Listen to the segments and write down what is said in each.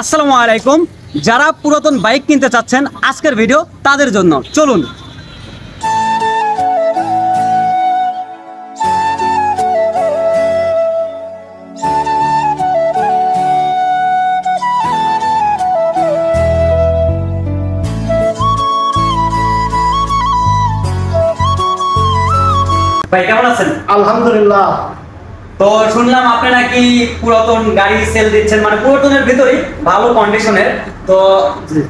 আসসালামু আলাইকুম। যারা পুরাতন বাইক কিনতে চাচ্ছেন আজকের ভিডিও তাদের জন্য। চলুন। ভাই, কেমন আছেন? আলহামদুলিল্লাহ। তো শুনলাম আপনি নাকি পুরাতন গাড়ি সেল দিচ্ছেন মানে পুরাতনের ভিতরেই ভালো কন্ডিশনের তো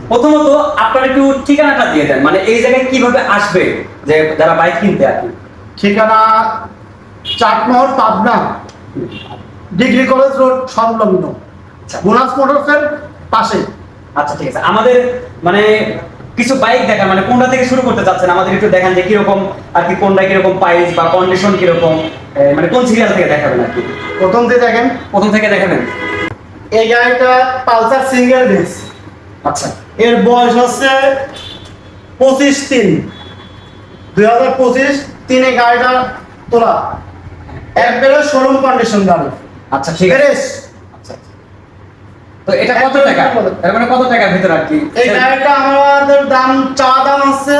প্রথমত আপনার একটু ঠিকানাটা দিয়ে দেন মানে এই জায়গায় কীভাবে আসবে যে যারা বাইক কিনতে আর কি? ঠিকানা Chatmohar Pabna degree college road সংলগ্ন। আচ্ছা। বোনাস মোটরসের পাশে। আচ্ছা ঠিক আছে। আমাদের মানে কিছু বাইক দেখান মানে কোনটা থেকে শুরু করতে চাচ্ছেন? আমাদের একটু দেখান যে কীরকম আর কি কোনটা কীরকম প্রাইস বা কন্ডিশন কীরকম। মানে কোন সিরিয়াল থেকে দেখাবেন আর কি? প্রথম দিয়ে দেখেন। প্রথম থেকে দেখাবেন? এই গাড়িটা পালসার সিঙ্গেল ডিস্ক আচ্ছা। এর বয়স হচ্ছে পঁচিশ তিন। দুই হাজার পঁচিশ তিনে গাড়িটা তোলা। একবারে শোরুম কন্ডিশন গাড়ি। আচ্ছা ঠিক আছে। আচ্ছা তো এটা কত টাকা? এর মানে কত টাকার ভিতর আর কি? এই গাড়িটা আমাদের দাম চা দাম হচ্ছে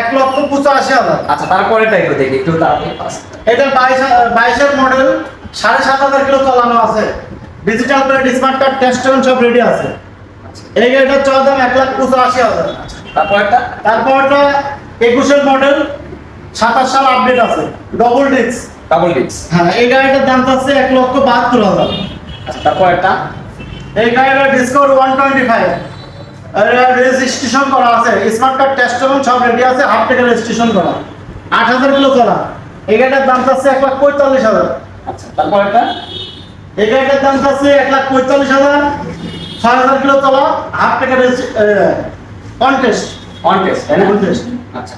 এক লক্ষ পঁচাশি হাজার। আচ্ছা তারপরে টাইপ দেখি একটু তাড়াতাড়ি। এটা বাইশ বাইশের মডেল সাড়ে সাত হাজার কিলো চালানো আছে। Digital plate smart card test সব রেডি আছে। এই গাড়িটার চাওয়া দাম এক লাখ পঁচাশি হাজার। তারপর একটা তারপর এটা একুশের মডেল সাতাশ সাল আপডেট আছে। ডবল ডিস্ক ডাবল ডিক্স হ্যাঁ এই গাড়িটার দাম থাকছে এক লক্ষ বাহাত্তর হাজার। আচ্ছা তারপর একটা এই গাড়িটার discount one twenty five registration করা আছে। স্মার্ট কার্ড টেস্ট সব রেডি আছে। হাফ থেকে রেজিস্ট্রেশন করা। আট হাজার কিলো চলা এই গাড়িটার দাম থাকছে এক লাখ পঁয়তাল্লিশ হাজার। আচ্ছা তারপর একটা? এই গাড়িটার দাম থাকছে এক লাখ পঁয়তাল্লিশ হাজার। ছয় হাজার কিলো চলা হাফ থেকে কন্টেস্ট অন টেস্ট তাই আচ্ছা।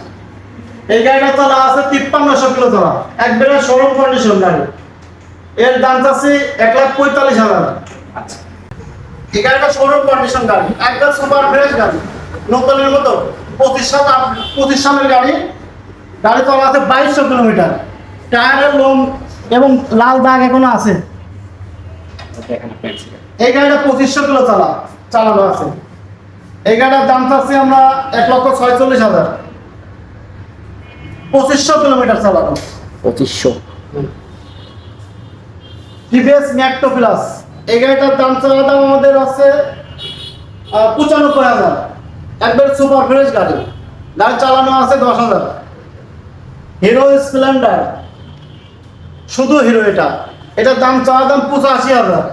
এই গাড়িটা চলা আছে তিপ্পান্নশো কিলো চলা। একবারে শোরুম কন্ডিশন গাড়ি। এর দাম চাচ্ছি এক লাখ পঁয়তাল্লিশ হাজার। আচ্ছা। এই গাড়িটা শোরুম কন্ডিশন গাড়ি। একদম সুপার ফ্রেশ গাড়ি। নতুনের মতো পঁচিশ সাল পঁচিশ সালের গাড়ি। গাড়ি চলা আছে বাইশশো কিলোমিটার। টায়ারের লোম এবং লাল দাগ এখনও আছে। accident। এই গাড়িটা পঁচিশশো কিলো চালা চালানো আছে। এই গাড়িটার দাম চাচ্ছি আমরা এক লক্ষ ছয়চল্লিশ হাজার। পঁচিশশো কিলোমিটার চালানো। পঁচিশশো। টিভিএস ম্যাক্টো প্লাস এই গাড়িটার দাম চাওয়া দাম আমাদের আছে পঁচানব্বই হাজার। একবার সুপার ফ্রেশ গাড়ি। গাড়ি চালানো আছে দশ হাজার। হিরো স্প্লেন্ডার শুধু হিরো এটা। এটার দাম চাওয়া দাম পঁচাশি হাজার।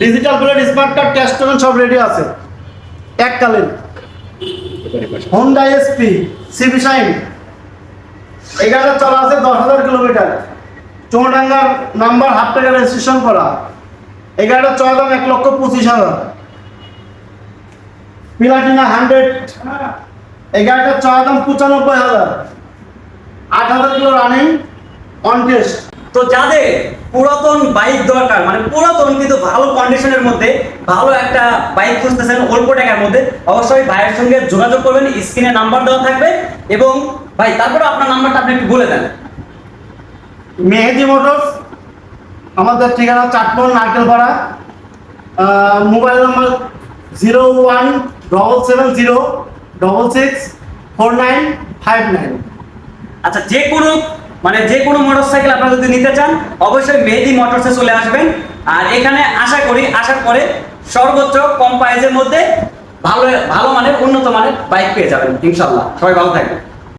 Digital plate smart card test সব রেডি আছে। এককালীন। হোন্ডা এসপি সিবি শাইন এই গাড়িটা চলা আছে দশ হাজার কিলোমিটার। চৌডাঙ্গার নাম্বার হাফ টাকা রেজিস্ট্রেশন করা। এগারোটা চলা দাম এক লক্ষ পঁচিশ হাজার। প্লাটিনা হান্ড্রেড এগারোটা চলা দাম পঁচানব্বই হাজার। আট হাজার কিলো রানিং অন টেস্ট তো যাদের পুরাতন বাইক দরকার মানে পুরাতন কিন্তু ভালো কন্ডিশনের মধ্যে ভালো একটা বাইক খুঁজতেছেন অল্প টাকার মধ্যে অবশ্যই ভাইয়ের সঙ্গে যোগাযোগ করবেন স্ক্রিনে নাম্বার দেওয়া থাকবে এবং ভাই তারপরে আপনার নাম্বারটা আপনি একটু বলে দেন। মেহেদি মোটরস আমাদের ঠিকানা Chatmohar Narkelpara mobile number zero one double seven zero double six four nine five nine আচ্ছা যে কোনো মানে যে কোনো মোটরসাইকেল আপনারা যদি নিতে চান, অবশ্যই মেহেদি মোটরসে চলে আসবেন। আর এখানে আশা করি, আসার পরে সর্বোচ্চ কম প্রাইজের মধ্যে ভালো ভালো মানের, উন্নত মানের বাইক পেয়ে যাবেন, ইনশাল্লাহ। সবাই ভালো থাকবেন।